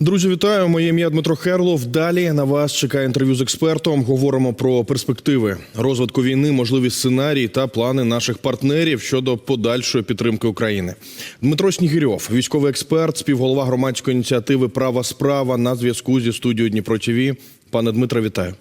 Друзі, вітаю! Моє ім'я Дмитро Херлов. Далі на вас чекає інтерв'ю з експертом. Говоримо про перспективи розвитку війни, можливі сценарії та плани наших партнерів щодо подальшої підтримки України. Дмитро Снігирьов, військовий експерт, співголова громадської ініціативи Права справа на зв'язку зі студією Дніпро ТВ. Пане Дмитро, вітаю.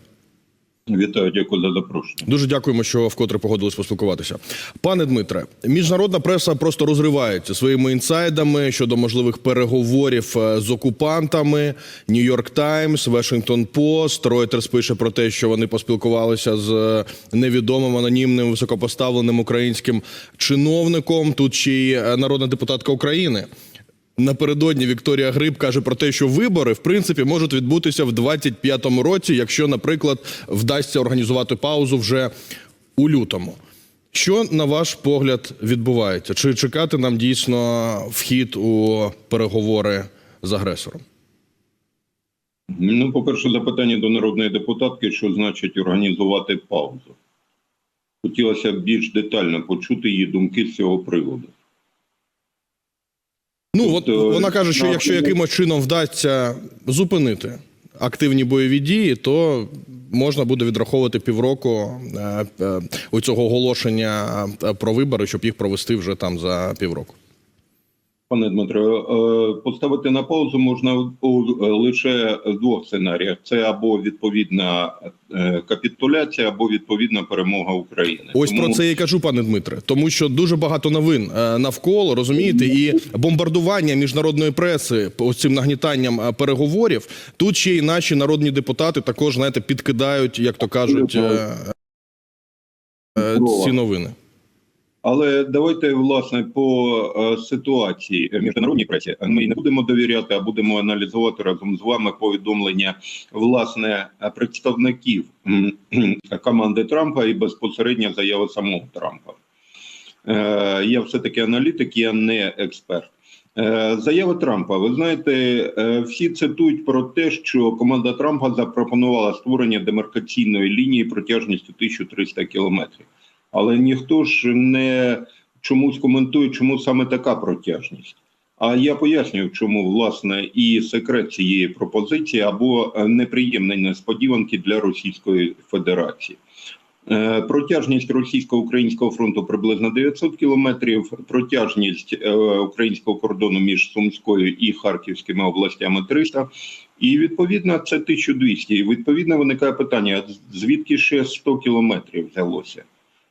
Вітаю, дякую за запрошення. Дуже дякуємо, що вкотре погодились поспілкуватися. Пане Дмитре, міжнародна преса просто розривається своїми інсайдами щодо можливих переговорів е, з окупантами. Нью-Йорк Таймс, Вашингтон Пост, Reuters пише про те, що вони поспілкувалися з е, невідомим анонімним високопоставленим українським чиновником. Тут ще й е, народна депутатка України. Напередодні Вікторія Гриб каже про те, що вибори в принципі можуть відбутися в 25-му році, якщо, наприклад, вдасться організувати паузу вже у лютому. Що на ваш погляд відбувається? Чи чекати нам дійсно вхід у переговори з агресором? Ну, по-перше, запитання до народної депутатки, що значить організувати паузу. Хотілося б більш детально почути її думки з цього приводу. Ну от Тобто, вона каже, що якщо якимось чином вдасться зупинити активні бойові дії, то можна буде відраховувати півроку е, е, у цього оголошення е, про вибори, щоб їх провести вже там за півроку. Пане Дмитро, е, поставити на паузу можна у лише двох сценаріях: це або відповідна е, капітуляція, або відповідна перемога України. Ось Тому- про це я й кажу, пане Дмитре, тому що дуже багато новин е, навколо розумієте, і бомбардування міжнародної преси ось цим нагнітанням переговорів. Тут ще й наші народні депутати також знаєте підкидають, як то кажуть, ці новини. Але давайте власне по е, ситуації в міжнародній пресі ми не будемо довіряти, а будемо аналізувати разом з вами повідомлення власне представників команди Трампа і безпосередньо заяви самого Трампа. Е, Я все таки аналітик, я не експерт. Е, Заява Трампа. Ви знаєте, е, всі цитують про те, що команда Трампа запропонувала створення демаркаційної лінії протяжністю 1300 кілометрів. Але ніхто ж не чомусь коментує, чому саме така протяжність. А я пояснюю, чому власне і секрет цієї пропозиції або е, неприємні несподіванки для Російської Федерації. Е, Протяжність російсько-українського фронту приблизно 900 кілометрів. Протяжність е, українського кордону між Сумською і Харківськими областями 300. І відповідно це 1200. І відповідно виникає питання: звідки ще 100 кілометрів взялося?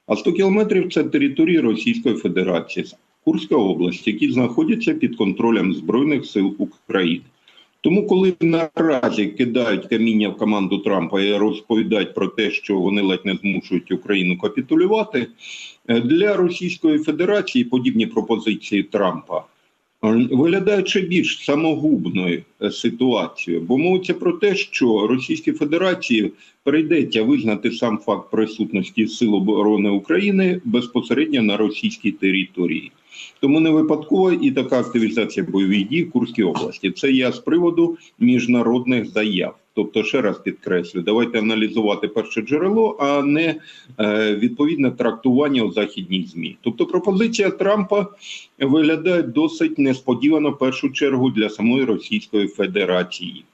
А 100 кілометрів це території Російської Федерації, Курська область, які знаходяться під контролем Збройних сил України. Тому, коли наразі кидають каміння в команду Трампа і розповідають про те, що вони ледь не змушують Україну капітулювати, е, для Російської Федерації подібні пропозиції Трампа е, виглядають ще більш самогубною е, ситуацією, бо мовиться про те, що Російській Федерації прийдеться визнати сам факт присутності Сил оборони України безпосередньо на російській території. Тому не випадково і така активізація бойових дій в Курській області. Це я з приводу міжнародних заяв. Тобто, ще раз підкреслю, давайте аналізувати перше джерело, а не е, відповідне трактування у західній змі. Тобто, пропозиція Трампа виглядає досить несподівано в першу чергу для самої Російської Федерації.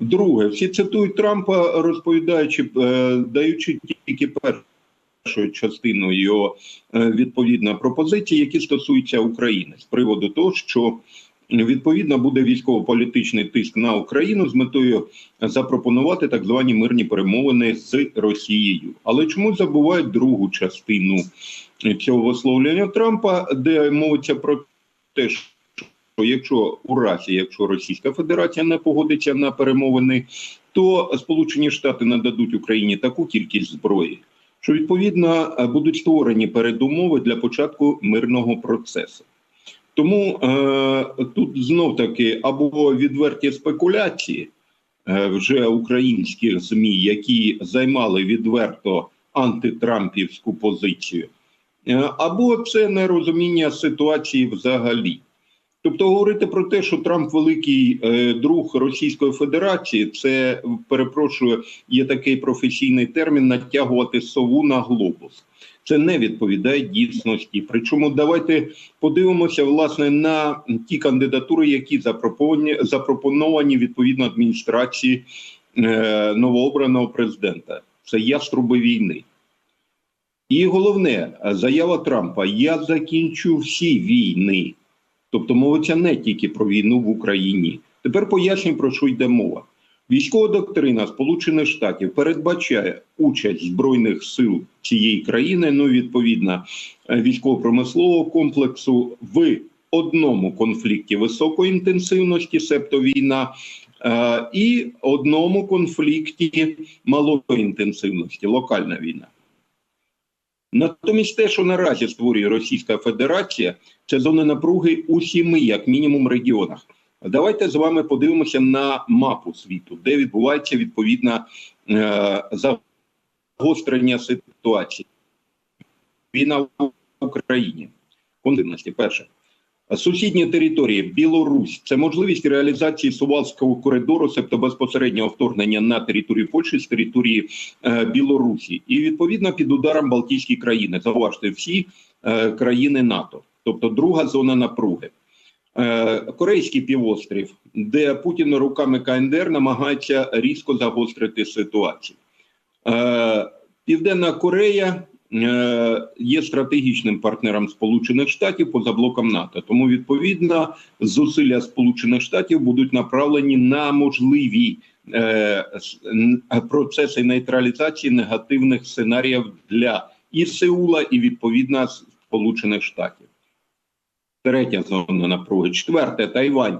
Друге, всі цитують Трампа, розповідаючи, е, даючи тільки першу частину його е, відповідно пропозиції, які стосуються України з приводу того, що відповідно буде військово-політичний тиск на Україну з метою запропонувати так звані мирні перемовини з Росією. Але чому забувають другу частину цього висловлення Трампа, де мовиться про те, що якщо у разі, якщо Російська Федерація не погодиться на перемовини, то Сполучені Штати нададуть Україні таку кількість зброї, що відповідно будуть створені передумови для початку мирного процесу. Тому е, тут знов таки або відверті спекуляції е, вже українських змі, які займали відверто антитрампівську позицію, е, або це нерозуміння ситуації взагалі. Тобто говорити про те, що Трамп великий е, друг Російської Федерації, це перепрошую, є такий професійний термін натягувати сову на глобус. Це не відповідає дійсності. Причому давайте подивимося власне на ті кандидатури, які запропоновані, запропоновані відповідно адміністрації е, новообраного президента. Це яструби війни. І головне, заява Трампа: я закінчу всі війни. Тобто мовиться не тільки про війну в Україні. Тепер поясню, про що йде мова. Військова доктрина Сполучених Штатів передбачає участь збройних сил цієї країни, ну відповідно е, військово-промислового комплексу в одному конфлікті високої інтенсивності, себто війна, е, і одному конфлікті малої інтенсивності, локальна війна. Натомість те, що наразі створює Російська Федерація, це зони напруги у сіми, як мінімум, регіонах. Давайте з вами подивимося на мапу світу, де відбувається відповідне е, загострення ситуації. Війна в Україні. Континенті. Перше. Сусідні території Білорусь це можливість реалізації Сувалського коридору, себто безпосереднього вторгнення на територію Польщі з території е, Білорусі, і відповідно під ударом Балтійські країни. Зауважте всі е, країни НАТО, тобто друга зона напруги. Е, Корейський півострів, де Путін руками КНДР намагається різко загострити ситуацію. Е, Південна Корея е, є стратегічним партнером Сполучених Штатів поза блоком НАТО. Тому відповідно зусилля Сполучених Штатів будуть направлені на можливі процеси нейтралізації негативних сценаріїв для і Сеула, і відповідно Сполучених Штатів. Третя зона напруги. Четверте Тайвань,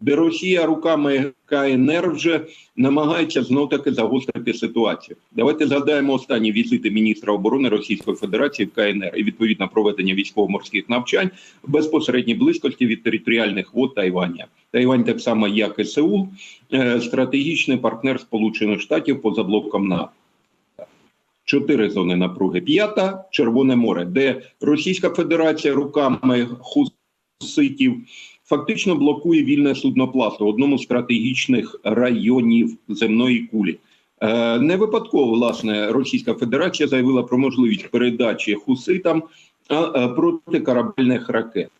де Росія руками КНР вже намагається знов таки загострити ситуацію. Давайте згадаємо останні візити міністра оборони Російської Федерації в КНР і відповідно проведення військово-морських навчань в безпосередній близькості від територіальних вод Тайваня. Тайвань, так само як і Сеул, е, стратегічний партнер Сполучених Штатів поза блоком НАТО. Чотири зони напруги. П'ята Червоне море, де Російська Федерація руками хуситів фактично блокує вільне судноплавство в одному з стратегічних районів земної кулі. Е, Не випадково власне Російська Федерація заявила про можливість передачі хуситам е, протикорабельних ракет.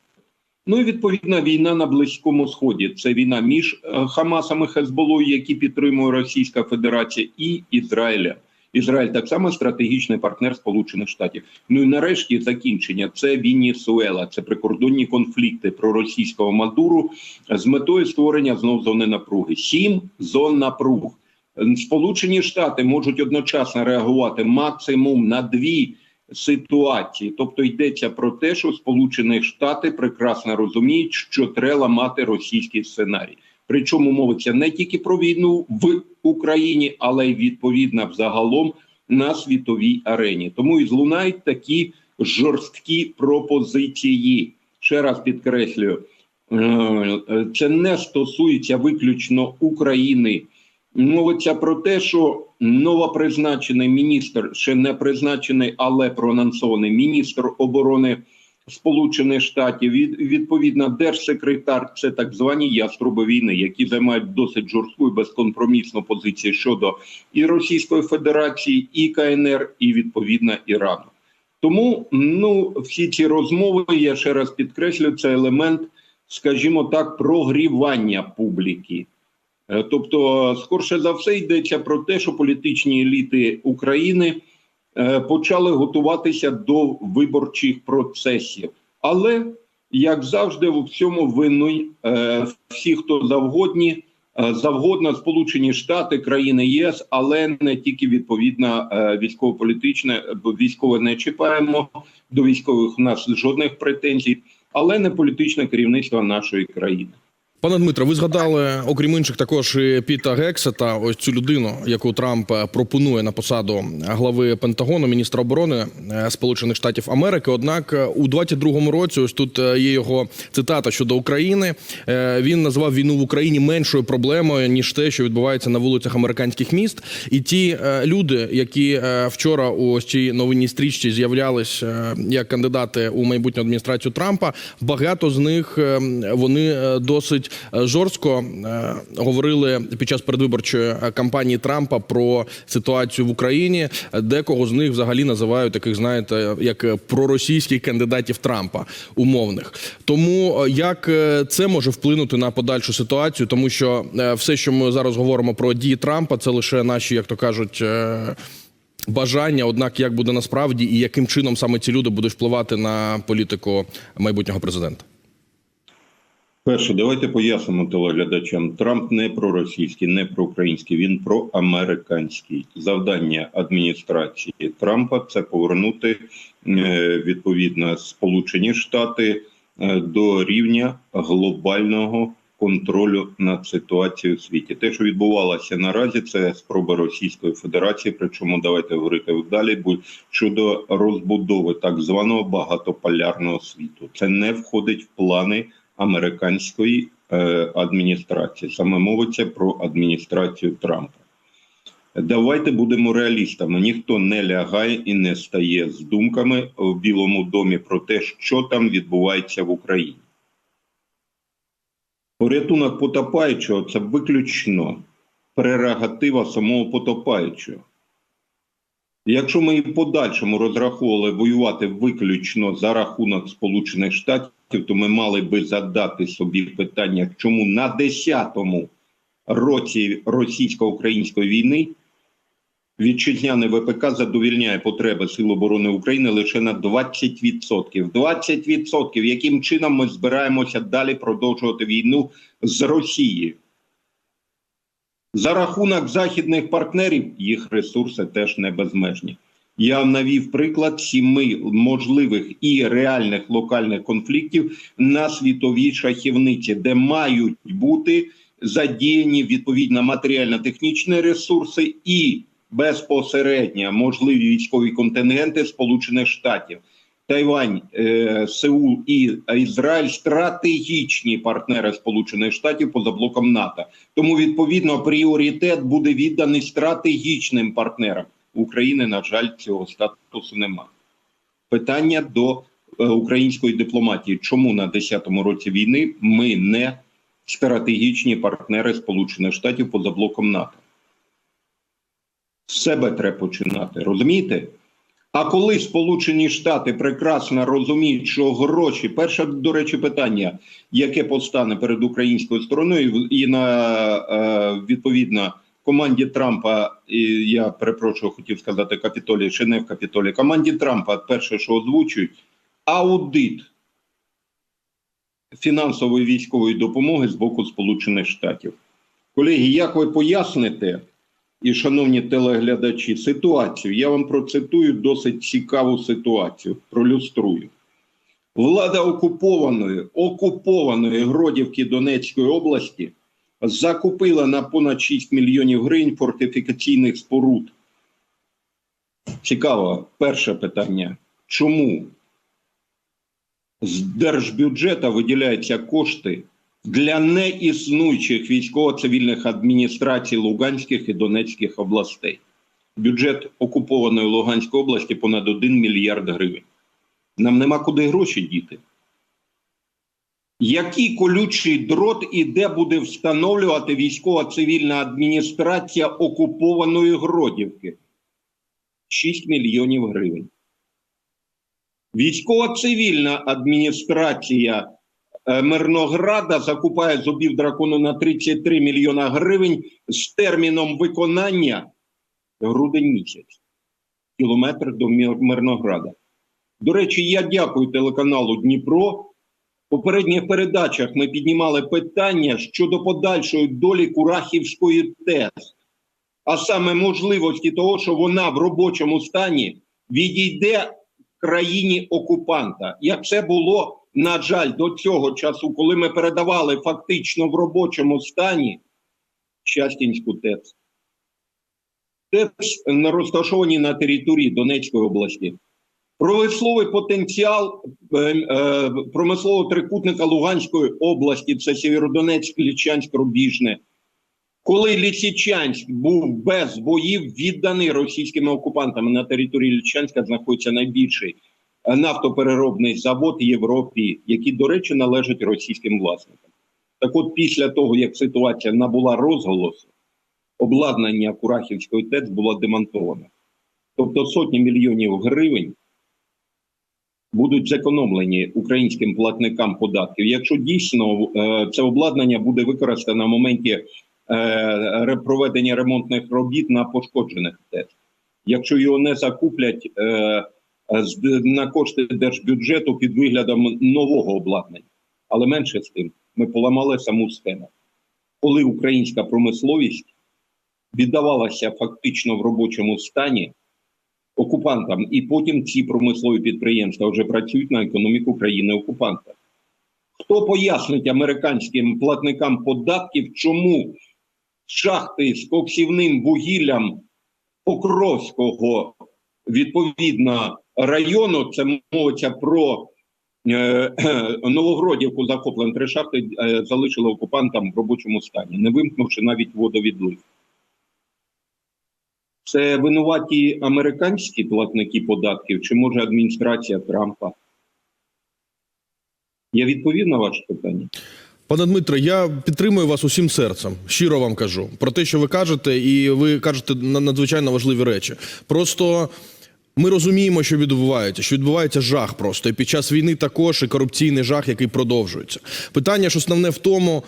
Ну і відповідна війна на Близькому Сході. Це війна між е, Хамасом і Хезболою, які підтримує Російська Федерація, і Ізраїлем. Ізраїль так само стратегічний партнер Сполучених Штатів. Ну і нарешті закінчення це Венесуела, це прикордонні конфлікти проросійського Мадуру з метою створення знов зони напруги. Сім зон напруг. Сполучені Штати можуть одночасно реагувати максимум на дві ситуації. Тобто йдеться про те, що Сполучені Штати прекрасно розуміють, що треба ламати російський сценарій. Причому мовиться не тільки про війну в Україні, але й відповідно взагалом на світовій арені. Тому і злунають такі жорсткі пропозиції. Ще раз підкреслюю, е, це не стосується виключно України. Мовиться про те, що новопризначений міністр, ще не призначений, але проанонсований міністр оборони Сполучених Штатів, від, відповідно, держсекретар це так звані яструби війни, які займають досить жорстку і безкомпромісну позицію щодо і Російської Федерації, і КНР, і відповідно Ірану. Тому ну всі ці розмови, я ще раз підкреслю, це елемент, скажімо так, прогрівання публіки. Е, Тобто, скорше за все, йдеться про те, що політичні еліти України почали готуватися до виборчих процесів. Але, як завжди, у всьому винні е, всі, хто завгодні, е, завгодно Сполучені Штати, країни ЄС, але не тільки відповідно е, військово-політичне, бо військове не чіпаємо до військових. У нас жодних претензій, але не політичне керівництво нашої країни. Пане Дмитре, ви згадали, окрім інших, також і Піта Гексета, ось цю людину, яку Трамп е, пропонує на посаду глави Пентагону, міністра оборони е, Сполучених Штатів Америки. Однак е, у 22-му році, ось тут е, є його цитата щодо України. е, Він назвав війну в Україні меншою проблемою ніж те, що відбувається на вулицях американських міст. І ті е, люди, які е, вчора у ось цій новинній стрічці з'являлись е, як кандидати у майбутню адміністрацію Трампа, багато з них е, вони е, досить е, жорстко е, говорили під час передвиборчої е, кампанії Трампа про ситуацію в Україні. Декого з них взагалі називають таких, знаєте, як проросійських кандидатів Трампа умовних. Тому е, як е, це може вплинути на подальшу ситуацію, тому що е, все, що ми зараз говоримо про дії Трампа, це лише наші, як то кажуть. е, Бажання, однак, як буде насправді і яким чином саме ці люди будуть впливати на політику майбутнього президента? Перше, давайте пояснимо телеглядачам. Трамп не проросійський, не проукраїнський, він проамериканський. Завдання адміністрації Трампа це повернути е, відповідно Сполучені Штати е, до рівня глобального контролю над ситуацією у світі. Те, що відбувалося наразі, це спроба Російської Федерації. Причому давайте говорити далі. бо щодо розбудови так званого багатополярного світу. Це не входить в плани американської е, адміністрації. Саме мовиться про адміністрацію Трампа. Давайте будемо реалістами. Ніхто не лягає і не стає з думками в Білому домі про те, що там відбувається в Україні. Порятунок потопаючого це виключно прерогатива самого потопаючого. Якщо ми і в подальшому розраховували воювати виключно за рахунок Сполучених Штатів, то ми мали би задати собі питання, чому на 10-му році російсько-української війни вітчизняне ВПК задовільняє потреби Сил оборони України лише на 20%. 20%, яким чином ми збираємося далі продовжувати війну з Росією. За рахунок західних партнерів їх ресурси теж не безмежні. Я навів приклад сіми можливих і реальних локальних конфліктів на світовій шахівниці, де мають бути задіяні відповідно матеріально-технічні ресурси і безпосередньо можливі військові контингенти Сполучених Штатів. Тайвань, е, Сеул і Ізраїль стратегічні партнери Сполучених Штатів поза блоком НАТО. Тому відповідно пріоритет буде відданий стратегічним партнерам. України, на жаль, цього статусу немає. Питання до е, української дипломатії: чому на 10-му році війни ми не стратегічні партнери Сполучених Штатів поза блоком НАТО? З себе треба починати, розумієте? А коли Сполучені Штати прекрасно розуміють, що гроші, перше, до речі, питання, яке постане перед українською стороною, і на е, відповідно команді Трампа, я перепрошую, хотів сказати капітолі, чи не в капітолі. Команді Трампа, перше, що озвучують, аудит фінансової військової допомоги з боку Сполучених Штатів. Колеги, як ви поясните? І, шановні телеглядачі, ситуацію. Я вам процитую досить цікаву ситуацію. Пролюструю. Влада окупованої, окупованої Гродівки Донецької області закупила на понад 6 мільйонів гривень фортифікаційних споруд. Цікаво, перше питання. Чому з держбюджету виділяються кошти для неіснуючих військово-цивільних адміністрацій Луганських і Донецьких областей. Бюджет окупованої Луганської області понад 1 мільярд гривень. Нам нема куди гроші діти. Який колючий дрот і де буде встановлювати військово-цивільна адміністрація окупованої Гродівки? 6 мільйонів гривень. Військово-цивільна адміністрація Е, Мирнограда закупає зубів дракону на 33 мільйона гривень з терміном виконання грудень місяць. Кілометр до Мирнограда. До речі, я дякую телеканалу Дніпро. В попередніх передачах ми піднімали питання щодо подальшої долі Курахівської ТЕС, а саме можливості того, що вона в робочому стані відійде країні окупанта, як це було на жаль, до цього часу, коли ми передавали фактично в робочому стані Щастінську ТЕЦ. ТЕЦ розташовані на території Донецької області. Промисловий потенціал е, е, промислового трикутника Луганської області це Сєвєродонецьк, Лічанськ, Рубіжне. Коли Лісичанськ був без боїв, відданий російськими окупантами на території Лічанська знаходиться найбільший нафтопереробний завод Європі, який, до речі, належить російським власникам. Так от, після того, як ситуація набула розголосу, обладнання Курахівської ТЕЦ було демонтовано. Тобто сотні мільйонів гривень будуть зекономлені українським платникам податків. Якщо дійсно е, це обладнання буде використано на моменті е, проведення ремонтних робіт на пошкоджених ТЕЦ. Якщо його не закуплять е, на кошти держбюджету під виглядом нового обладнання, але менше з тим, ми поламали саму схему. Коли українська промисловість віддавалася фактично в робочому стані окупантам, і потім ці промислові підприємства вже працюють на економіку країни окупанта. Хто пояснить американським платникам податків, чому шахти з коксівним вугіллям Покровського відповідно району, це мовиться про е, Новогродівку, захоплені три шахти, е, залишили окупантам в робочому стані, не вимкнувши навіть водовідлив. Це винуваті американські платники податків чи може адміністрація Трампа? Я відповів на ваше питання. Пане Дмитре, я підтримую вас усім серцем. Щиро вам кажу про те, що ви кажете, і ви кажете надзвичайно важливі речі. Просто. Ми розуміємо, що відбувається, що відбувається жах просто і під час війни також і корупційний жах, який продовжується. Питання ж основне в тому,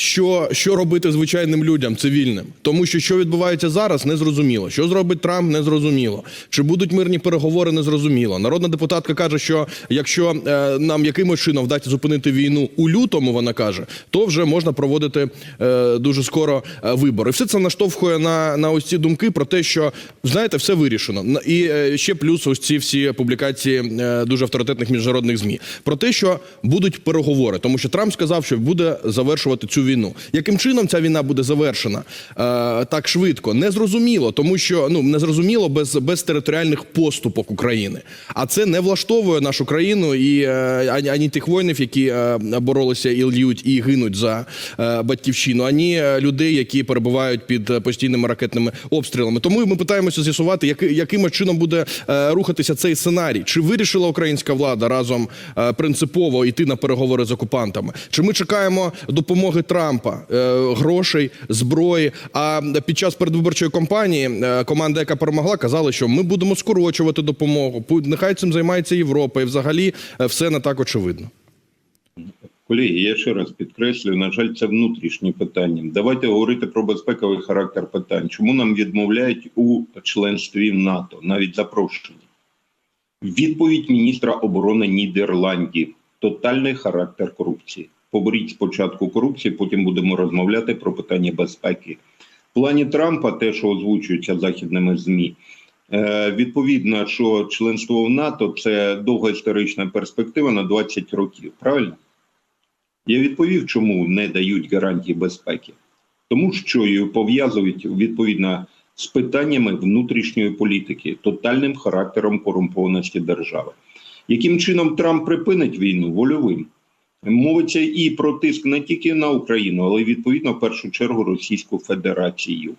що, що робити звичайним людям, цивільним, тому що що відбувається зараз, не зрозуміло. Що зробить Трамп, не зрозуміло. Чи будуть мирні переговори, не зрозуміло. Народна депутатка каже, що якщо е, нам якимось чином вдасться зупинити війну у лютому, вона каже, то вже можна проводити е, дуже скоро е, вибори. Все це наштовхує на, на ось ці думки про те, що знаєте, все вирішено. І е, ще плюс ось ці всі публікації е, дуже авторитетних міжнародних змі про те, що будуть переговори, тому що Трамп сказав, що буде завершувати цю війну. Яким чином ця війна буде завершена е, так швидко? Не зрозуміло, тому що ну не зрозуміло без, без територіальних поступок України. А це не влаштовує нашу країну і е, ані, ані тих воїнів, які е, боролися і льють і гинуть за е, батьківщину, ані е, людей, які перебувають під постійними ракетними обстрілами. Тому ми питаємося з'ясувати, яки, яким чином буде е, рухатися цей сценарій. Чи вирішила українська влада разом е, принципово йти на переговори з окупантами? Чи ми чекаємо допомоги Трампа, е, грошей, зброї? А під час передвиборчої кампанії е, команда, яка перемогла, казала, що ми будемо скорочувати допомогу. Нехай цим займається Європа, і взагалі е, все не так очевидно. Колеги, я ще раз підкреслюю, на жаль, це внутрішні питання. Давайте говорити про безпековий характер питань. Чому нам відмовляють у членстві в НАТО, навіть запрошені? Відповідь міністра оборони Нідерландів: тотальний характер корупції. Поборіть спочатку корупції, потім будемо розмовляти про питання безпеки. В плані Трампа, те, що озвучується західними змі, е, відповідно, що членство в НАТО це довга історична перспектива на 20 років. Правильно? Я відповів, чому не дають гарантії безпеки. Тому що її пов'язують відповідно з питаннями внутрішньої політики, тотальним характером корумпованості держави. Яким чином Трамп припинить війну вольовим? Мовиться і про тиск не тільки на Україну, але й відповідно в першу чергу Російську Федерацію.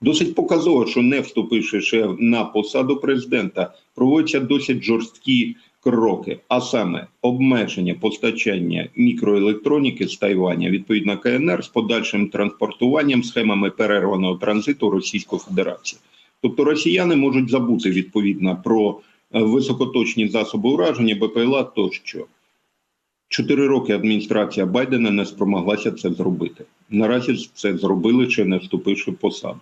Досить показово, що не вступивши ще на посаду президента, проводяться досить жорсткі кроки, а саме обмеження постачання мікроелектроніки з Тайваня, відповідно КНР з подальшим транспортуванням схемами перерваного транзиту Російської Федерації. Тобто росіяни можуть забути відповідно про е, високоточні засоби ураження, БПЛА тощо. Чотири роки адміністрація Байдена не спромоглася це зробити. Наразі це зробили, ще не вступивши в посаду.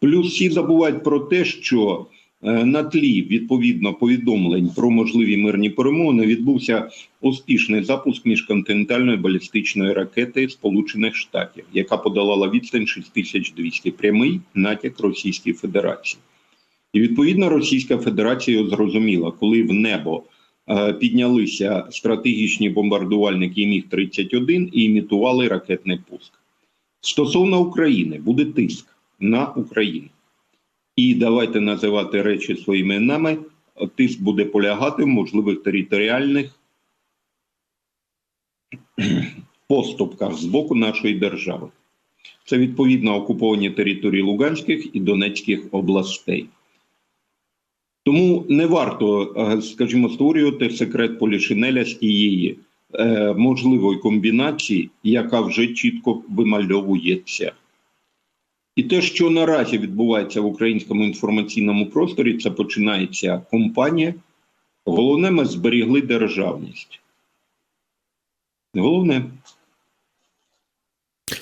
Плюс всі забувають про те, що е, на тлі відповідно повідомлень про можливі мирні перемовини відбувся успішний запуск міжконтинентальної балістичної ракети Сполучених Штатів, яка подолала відстань 6200 прямий натяк Російської Федерації. І відповідно Російська Федерація зрозуміла, коли в небо піднялися стратегічні бомбардувальники Міг-31 і імітували ракетний пуск. Стосовно України, буде тиск на Україну. І давайте називати речі своїми іменами. Тиск буде полягати в можливих територіальних поступках з боку нашої держави. Це відповідно окуповані території Луганських і Донецьких областей. Тому не варто, е, скажімо, створювати секрет Полішинеля з тієї е, можливої комбінації, яка вже чітко вимальовується. І те, що наразі відбувається в українському інформаційному просторі, це починається компанія. Головне, ми зберігли державність. Головне.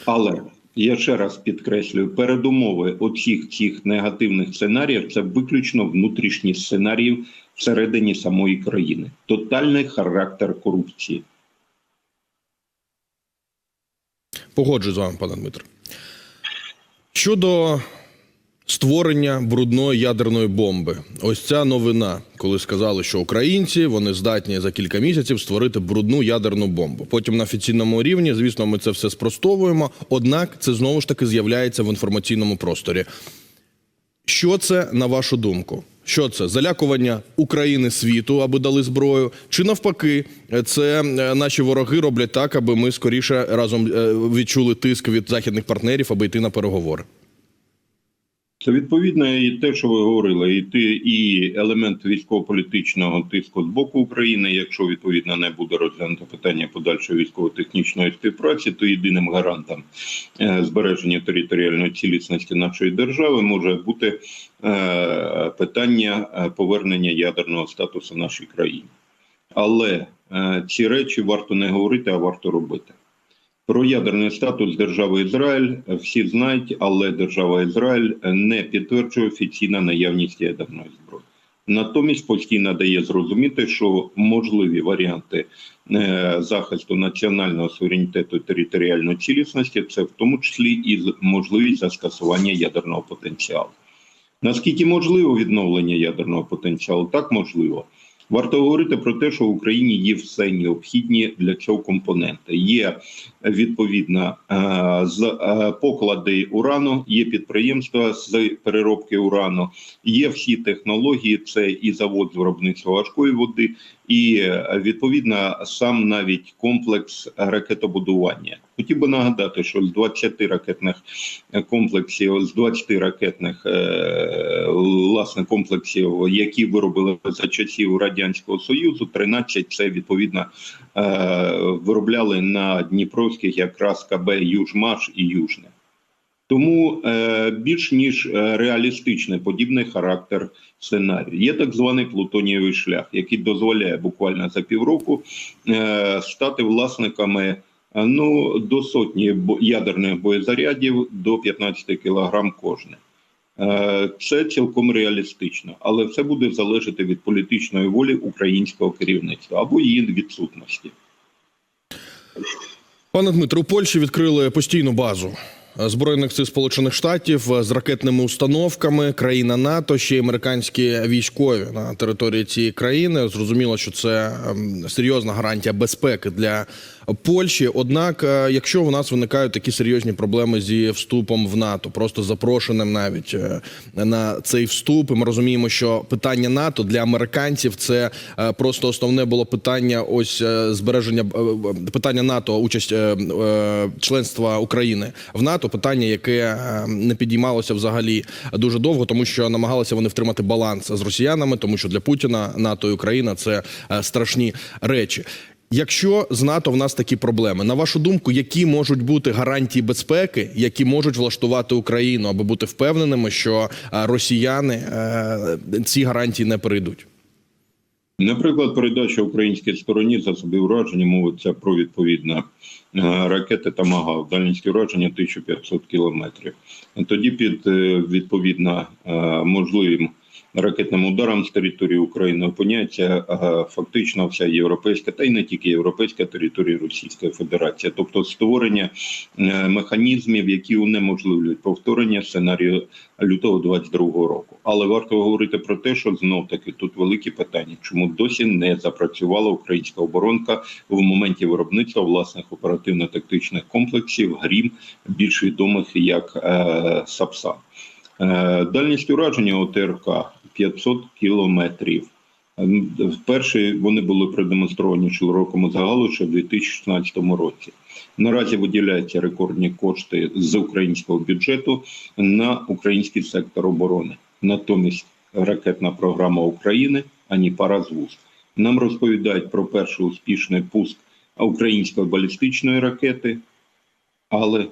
Але я ще раз підкреслюю, передумови оцих цих негативних сценаріїв це виключно внутрішні сценарії всередині самої країни. Тотальний характер корупції. Погоджую з вами, пане Дмитро. Щодо створення брудної ядерної бомби, ось ця новина, коли сказали, що українці вони здатні за кілька місяців створити брудну ядерну бомбу. Потім на офіційному рівні, звісно, ми це все спростовуємо. Однак це знову ж таки з'являється в інформаційному просторі. Що це на вашу думку? Що це залякування України світу, аби дали зброю? Чи навпаки, це е, наші вороги роблять так, аби ми скоріше разом е, відчули тиск від західних партнерів, аби йти на переговори? Відповідно і те, що ви говорили, і ти і елемент військово-політичного тиску з боку України. Якщо відповідно не буде розглянуто питання подальшої військово-технічної співпраці, то єдиним гарантом е, збереження територіальної цілісності нашої держави може бути е, питання е, повернення ядерного статусу нашій країні. Але ці речі варто не говорити, а варто робити. Про ядерний статус держави Ізраїль всі знають, але держава Ізраїль не підтверджує офіційну наявність ядерної зброї. Натомість постійно дає зрозуміти, що можливі варіанти е, захисту національного суверенітету і територіальної цілісності це в тому числі і можливість заскасування ядерного потенціалу. Наскільки можливо відновлення ядерного потенціалу? Так можливо. Варто говорити про те, що в Україні є все необхідні для цього компоненти. Є відповідно е, з е, поклади урану, є підприємства з переробки урану, є всі технології. Це і завод з виробництва важкої води, і е, відповідно сам навіть комплекс ракетобудування. Хотів би нагадати, що з 20 ракетних комплексів, з 20 ракетних е, власне комплексів, які виробили за часів радянського союзу, 13 це відповідно е, виробляли на Дніпровських якраз КБ Южмаш і Южне. Тому е, більш ніж е, реалістичний подібний характер сценарію. Є так званий плутонієвий шлях, який дозволяє буквально за півроку е, стати власниками е, ну, до сотні ядерних боєзарядів до 15 кілограм кожне. Е, Це цілком реалістично, але все буде залежати від політичної волі українського керівництва або її відсутності. Пане Дмитро, у Польщі відкрили постійну базу збройних сил Сполучених Штатів з ракетними установками, країна НАТО, ще й американські військові на території цієї країни. Зрозуміло, що це ем, серйозна гарантія безпеки для Польщі. Однак, е, якщо у нас виникають такі серйозні проблеми зі вступом в НАТО, просто запрошеним навіть е, на цей вступ, і ми розуміємо, що питання НАТО для американців це е, просто основне було питання ось збереження питання НАТО, участь членства України в НАТО, питання, яке не підіймалося взагалі дуже довго, тому що намагалися вони втримати баланс з росіянами, тому що для Путіна НАТО і Україна це страшні речі. Якщо з НАТО в нас такі проблеми, на вашу думку, які можуть бути гарантії безпеки, які можуть влаштувати Україну, аби бути впевненими, що е, росіяни е, ці гарантії не перейдуть? Наприклад, передача українській стороні засобів ураження мовиться про відповідно е, ракети Тамагав, дальність ураження 1500 кілометрів. Тоді під відповідно можливим ракетним ударам з території України опиняється фактично вся європейська, та й не тільки європейська територія Російської Федерації, тобто створення е, механізмів, які унеможливлюють повторення сценарію лютого 22-го року. Але варто говорити про те, що знов таки тут великі питання, чому досі не запрацювала українська оборонка в моменті виробництва власних оперативно-тактичних комплексів ГРІМ, більш відомих як е, САПСА. Е, Дальність ураження ОТРК 500 кілометрів. Ем, Вперше вони були продемонстровані широкому загалу ще в 2016 році. Наразі виділяються рекордні кошти з українського бюджету на український сектор оборони. Натомість ракетна програма України ані пара з вуст. Нам розповідають про перший успішний пуск української балістичної ракети, але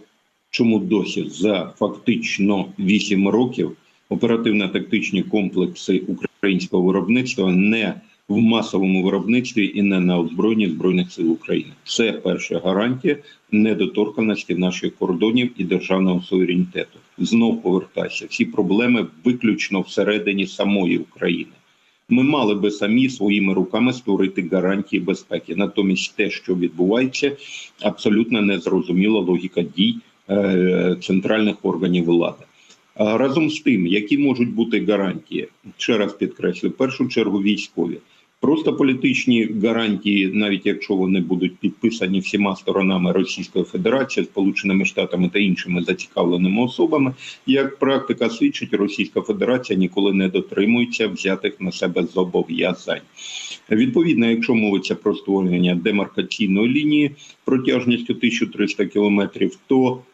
чому досі за фактично 8 років оперативно-тактичні комплекси українського виробництва не в масовому виробництві і не на озброєнні збройних сил України. Це перша гарантія недоторканості наших кордонів і державного суверенітету. Знов повертайся. Всі проблеми виключно всередині самої України. Ми мали би самі своїми руками створити гарантії безпеки. Натомість, те, що відбувається, абсолютно незрозуміла логіка дій центральних органів влади. Разом з тим, які можуть бути гарантії, ще раз підкреслю, в першу чергу військові. Просто політичні гарантії, навіть якщо вони будуть підписані всіма сторонами Російської Федерації, Сполученими Штатами та іншими зацікавленими особами, як практика свідчить, Російська Федерація ніколи не дотримується взятих на себе зобов'язань. Відповідно, якщо мовиться про створення демаркаційної лінії протяжністю 1300 кілометрів, то е,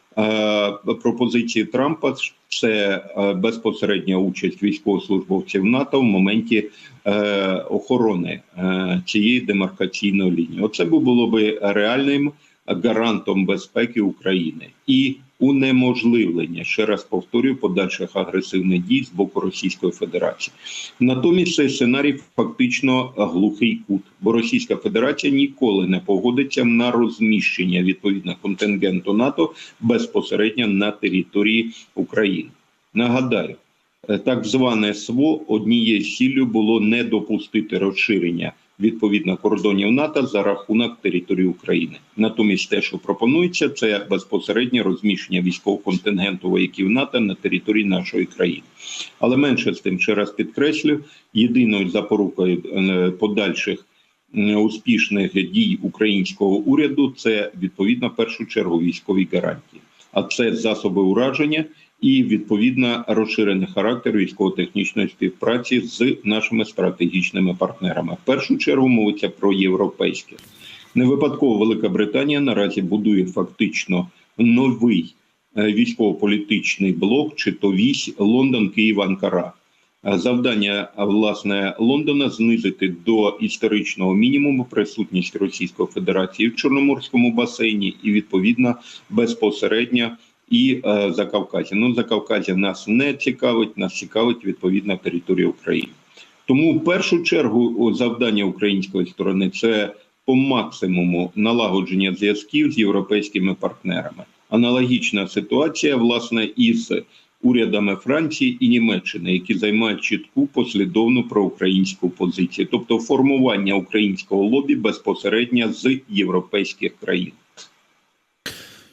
пропозиції Трампа це е, безпосередня участь військовослужбовців НАТО в моменті е, охорони е, цієї демаркаційної лінії. Оце би було би реальним гарантом безпеки України і унеможливлення ще раз повторюю подальших агресивних дій з боку Російської Федерації. Натомість цей сценарій фактично глухий кут, бо Російська Федерація ніколи не погодиться на розміщення відповідно контингенту НАТО безпосередньо на території України. Нагадаю, е, так зване СВО однією з ціллю було не допустити розширення відповідно кордонів НАТО за рахунок території України. Натомість, те, що пропонується, це безпосереднє розміщення військового контингенту вояків НАТО на території нашої країни. Але менше з тим, ще раз підкреслю, єдиною запорукою е, подальших успішних дій українського уряду це відповідно в першу чергу військові гарантії, а це засоби ураження і відповідно розширений характер військово-технічної співпраці з нашими стратегічними партнерами. В першу чергу мовиться про європейське. Не випадково Велика Британія наразі будує фактично новий е, військово-політичний блок, чи то вісь Лондон, Київ, Анкара. Завдання власне Лондона знизити до історичного мінімуму присутність Російської Федерації в Чорноморському басейні і відповідно безпосередньо і е, Закавказі. Ну Закавказя нас не цікавить, нас цікавить відповідна територія України. Тому в першу чергу завдання української сторони це по максимуму налагодження зв'язків з європейськими партнерами. Аналогічна ситуація, власне, із урядами Франції і Німеччини, які займають чітку послідовну проукраїнську позицію, тобто формування українського лобі безпосередньо з європейських країн.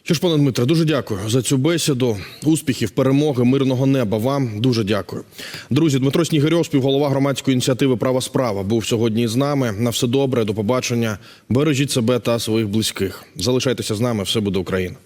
Що ж, пане Дмитре, дуже дякую за цю бесіду. Успіхів, перемоги, мирного неба. Вам дуже дякую. Друзі, Дмитро Снігирьов, співголова громадської ініціативи Права справа, був сьогодні з нами. На все добре, до побачення. Бережіть себе та своїх близьких. Залишайтеся з нами. Все буде Україна.